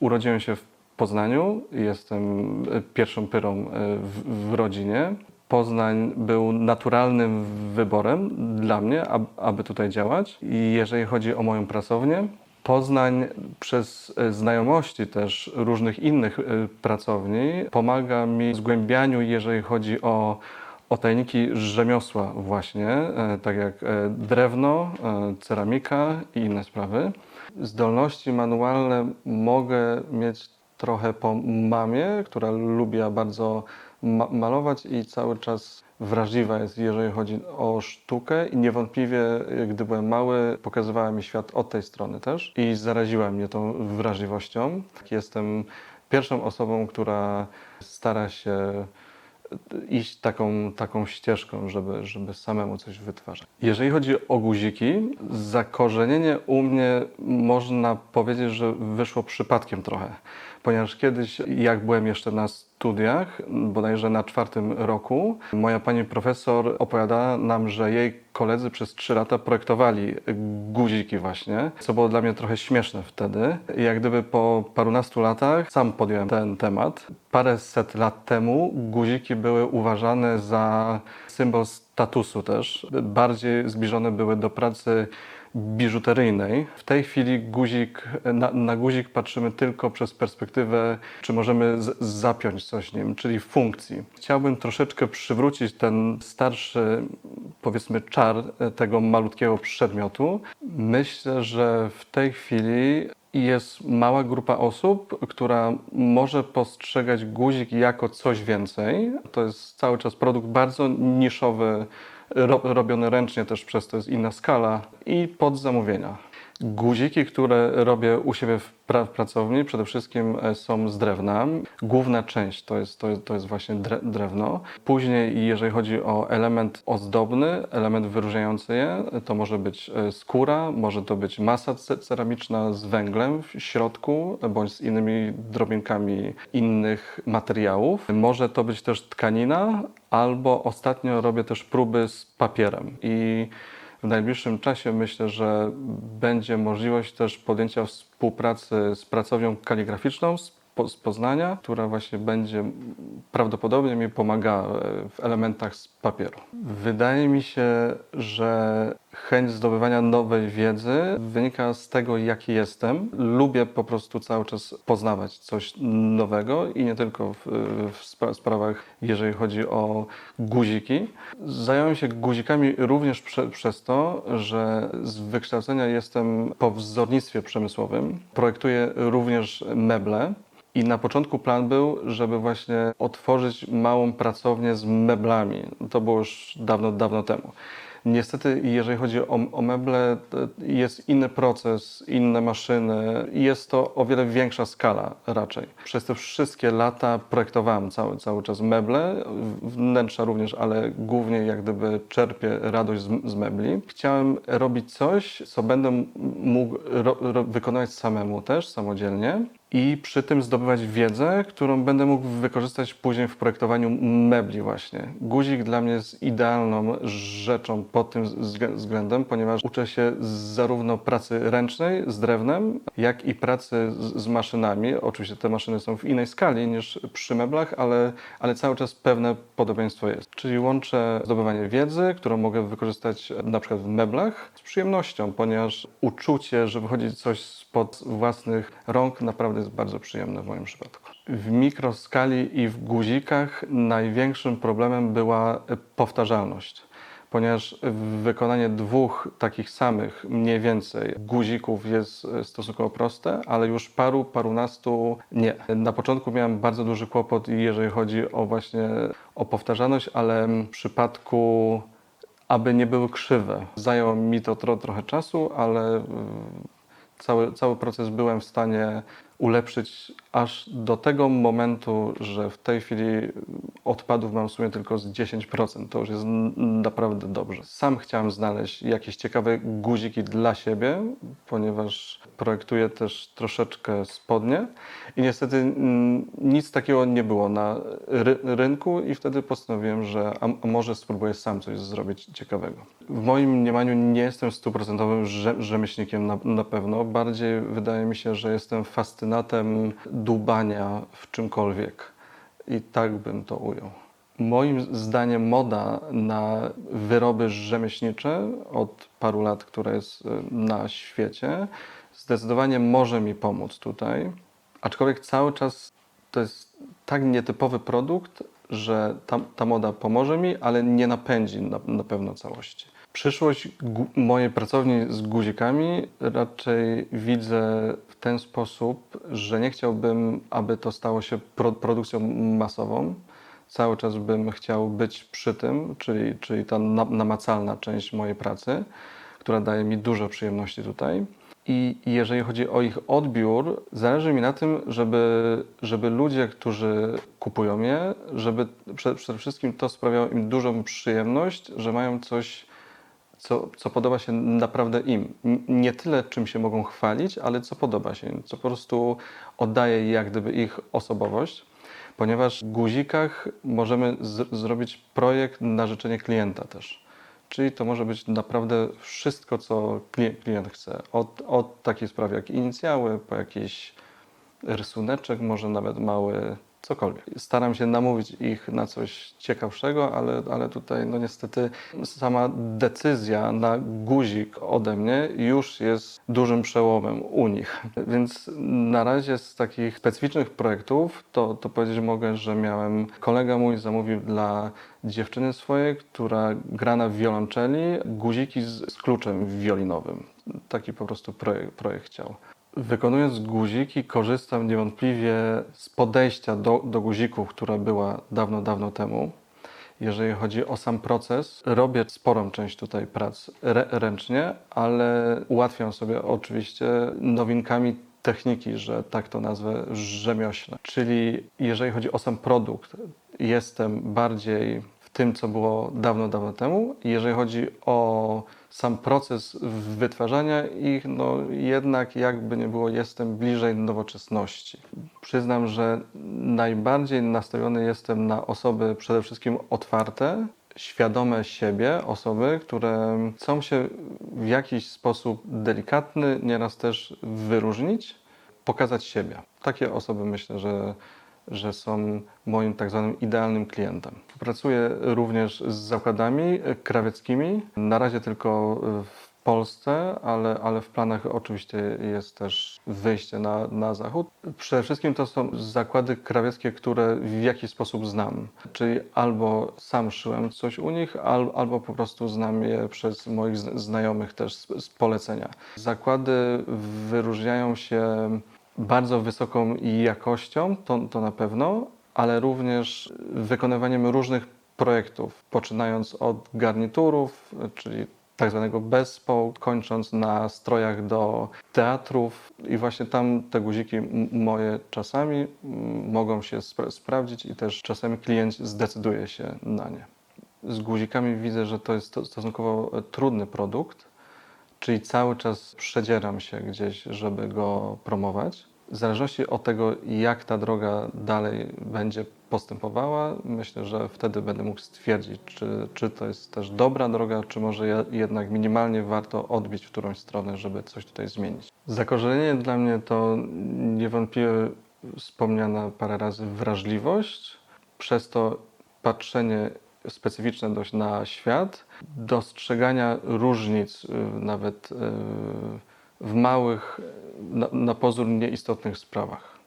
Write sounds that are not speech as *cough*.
urodziłem się w Poznaniu, jestem e, pierwszą pyrą e, w, w rodzinie. Poznań był naturalnym wyborem dla mnie, ab- aby tutaj działać. I jeżeli chodzi o moją pracownię, Poznań przez e, znajomości też różnych innych pracowni pomaga mi w zgłębianiu, jeżeli chodzi o, o tajniki rzemiosła właśnie, tak jak drewno, ceramika i inne sprawy. Zdolności manualne mogę mieć trochę po mamie, która lubiła bardzo ma- malować i cały czas wrażliwa jest, jeżeli chodzi o sztukę i niewątpliwie, gdy byłem mały, pokazywała mi świat od tej strony też i zaraziła mnie tą wrażliwością. Jestem pierwszą osobą, która stara się iść taką, taką ścieżką, żeby, żeby samemu coś wytwarzać. Jeżeli chodzi o guziki, zakorzenienie u mnie można powiedzieć, że wyszło przypadkiem trochę, ponieważ kiedyś, jak byłem jeszcze na studiach, bodajże na czwartym roku, moja pani profesor opowiadała nam, że jej koledzy przez trzy lata projektowali guziki właśnie, co było dla mnie trochę śmieszne wtedy. I jak gdyby po parunastu latach sam podjąłem ten temat. Paręset lat temu guziki były uważane za symbol statusu też. Bardziej zbliżone były do pracy biżuteryjnej. W tej chwili guzik, na, na guzik patrzymy tylko przez perspektywę, czy możemy z, zapiąć coś nim, czyli funkcji. Chciałbym troszeczkę przywrócić ten starszy, powiedzmy, czar tego malutkiego przedmiotu. Myślę, że w tej chwili jest mała grupa osób, która może postrzegać guzik jako coś więcej. To jest cały czas produkt bardzo niszowy, ro, robiony ręcznie też przez to jest inna skala i pod zamówienia. Guziki, które robię u siebie w pra- pracowni, przede wszystkim e, są z drewna. Główna część to jest, to jest, to jest właśnie dre, drewno. Później, jeżeli chodzi o element ozdobny, element wyróżniający je, to może być e, skóra, może to być masa ce- ceramiczna z węglem w środku, bądź z innymi drobinkami innych materiałów. Może to być też tkanina, albo ostatnio robię też próby z papierem. I w najbliższym czasie myślę, że będzie możliwość też podjęcia współpracy z pracownią kaligraficzną z, z Poznania, która właśnie będzie prawdopodobnie mi pomagała e, w elementach z papieru. Wydaje mi się, że chęć zdobywania nowej wiedzy wynika z tego, jaki jestem. Lubię po prostu cały czas poznawać coś nowego i nie tylko w, w spra- sprawach, jeżeli chodzi o guziki. Zająłem się guzikami również prze, przez to, że z wykształcenia jestem po wzornictwie przemysłowym. Projektuję również meble. I na początku plan był, żeby właśnie otworzyć małą pracownię z meblami. To było już dawno, dawno temu. Niestety, jeżeli chodzi o, o meble, jest inny proces, inne maszyny jest to o wiele większa skala raczej. Przez te wszystkie lata projektowałem cały, cały czas meble, wnętrza również, ale głównie jak gdyby czerpię radość z, z mebli. Chciałem robić coś, co będę mógł ro, ro, wykonywać samemu też, samodzielnie i przy tym zdobywać wiedzę, którą będę mógł wykorzystać później w projektowaniu mebli właśnie. Guzik dla mnie jest idealną rzeczą pod tym wzglę- względem, ponieważ uczę się zarówno pracy ręcznej z drewnem, jak i pracy z maszynami. Oczywiście te maszyny są w innej skali niż przy meblach, ale, ale cały czas pewne podobieństwo jest. Czyli łączę zdobywanie wiedzy, którą mogę wykorzystać na przykład w meblach z przyjemnością, ponieważ uczucie, że wychodzi coś spod własnych rąk naprawdę jest bardzo przyjemne w moim przypadku. W mikroskali i w guzikach największym problemem była powtarzalność. Ponieważ wykonanie dwóch takich samych, mniej więcej, guzików jest e, stosunkowo proste, ale już paru, parunastu nie. Na początku miałem bardzo duży kłopot, jeżeli chodzi o właśnie o powtarzalność, ale w przypadku, aby nie były krzywe. Zajęło mi to tro, trochę czasu, ale cały, cały proces byłem w stanie ulepszyć aż do tego momentu, że w tej chwili odpadów mam w sumie tylko z 10%. To już jest naprawdę dobrze. Sam chciałem znaleźć jakieś ciekawe guziki dla siebie, ponieważ projektuję też troszeczkę spodnie i niestety nic takiego nie było na ry rynku i wtedy postanowiłem, że a, może spróbuję sam coś zrobić ciekawego. W moim mniemaniu nie jestem stuprocentowym rze rzemieślnikiem na, na pewno. Bardziej wydaje mi się, że jestem fascynatem dubania w czymkolwiek. I tak bym to ujął. Moim zdaniem moda na wyroby rzemieślnicze od paru lat, która jest y, na świecie, zdecydowanie może mi pomóc tutaj. Aczkolwiek cały czas to jest tak nietypowy produkt, że ta, ta moda pomoże mi, ale nie napędzi na, na pewno całości. Przyszłość mojej pracowni z guzikami raczej widzę w ten sposób, że nie chciałbym, aby to stało się pro, produkcją masową. Cały czas bym chciał być przy tym, czyli, czyli ta na, namacalna część mojej pracy, która daje mi dużo przyjemności tutaj. I jeżeli chodzi o ich odbiór, zależy mi na tym, żeby, żeby ludzie, którzy kupują je, żeby prze- przede wszystkim to sprawiało im dużą przyjemność, że mają coś, co, co podoba się naprawdę im. Nie tyle, czym się mogą chwalić, ale co podoba się im, co po prostu oddaje jak gdyby ich osobowość, ponieważ w guzikach możemy zrobić projekt na życzenie klienta też. Czyli to może być naprawdę wszystko, co kli- klient chce. Od, od takiej sprawy jak inicjały, po jakiś rysuneczek, może nawet mały, cokolwiek. Staram się namówić ich na coś ciekawszego, ale, ale tutaj no niestety sama decyzja na guzik ode mnie już jest dużym przełomem u nich. *laughs* Więc na razie z takich specyficznych projektów to, to powiedzieć mogę, że miałem kolega mój zamówił dla dziewczyny swojej, która gra na wiolonczeli, guziki z, z kluczem wiolinowym. Taki po prostu projekt, projekt chciał. Wykonując guziki, korzystam niewątpliwie z podejścia do, do guzików, która była dawno, dawno temu. Jeżeli chodzi o sam proces, robię sporą część tutaj prac ręcznie, ale ułatwiam sobie oczywiście nowinkami techniki, że tak to nazwę, rzemioślne. Czyli jeżeli chodzi o sam produkt, jestem bardziej w tym, co było dawno, dawno temu. Jeżeli chodzi o sam proces wytwarzania ich, no jednak jakby nie było, jestem bliżej nowoczesności. Przyznam, że najbardziej nastawiony jestem na osoby przede wszystkim otwarte, świadome siebie, osoby, które chcą się w jakiś sposób delikatny, nieraz też wyróżnić, pokazać siebie. Takie osoby myślę, że że są moim tak zwanym idealnym klientem. Pracuję również z zakładami krawieckimi, na razie tylko w Polsce, ale, ale w planach oczywiście jest też wyjście na, na zachód. Przede wszystkim to są zakłady krawieckie, które w jakiś sposób znam. Czyli albo sam szyłem coś u nich, al, albo po prostu znam je przez moich znajomych też z, z polecenia. Zakłady wyróżniają się bardzo wysoką jakością, to, to na pewno, ale również wykonywaniem różnych projektów, poczynając od garniturów, czyli tak zwanego bespo, kończąc na strojach do teatrów i właśnie tam te guziki moje czasami mogą się spra- sprawdzić i też czasami klient zdecyduje się na nie. Z guzikami widzę, że to jest sto- stosunkowo trudny produkt, czyli cały czas przedzieram się gdzieś, żeby go promować. W zależności od tego, jak ta droga dalej będzie postępowała, myślę, że wtedy będę mógł stwierdzić, czy, czy to jest też dobra droga, czy może je- jednak minimalnie warto odbić w którąś stronę, żeby coś tutaj zmienić. Zakorzenienie dla mnie to niewątpliwie wspomniana parę razy wrażliwość, przez to patrzenie specyficzne dość na świat, dostrzegania różnic y, nawet y, w małych, na, na pozór nieistotnych sprawach.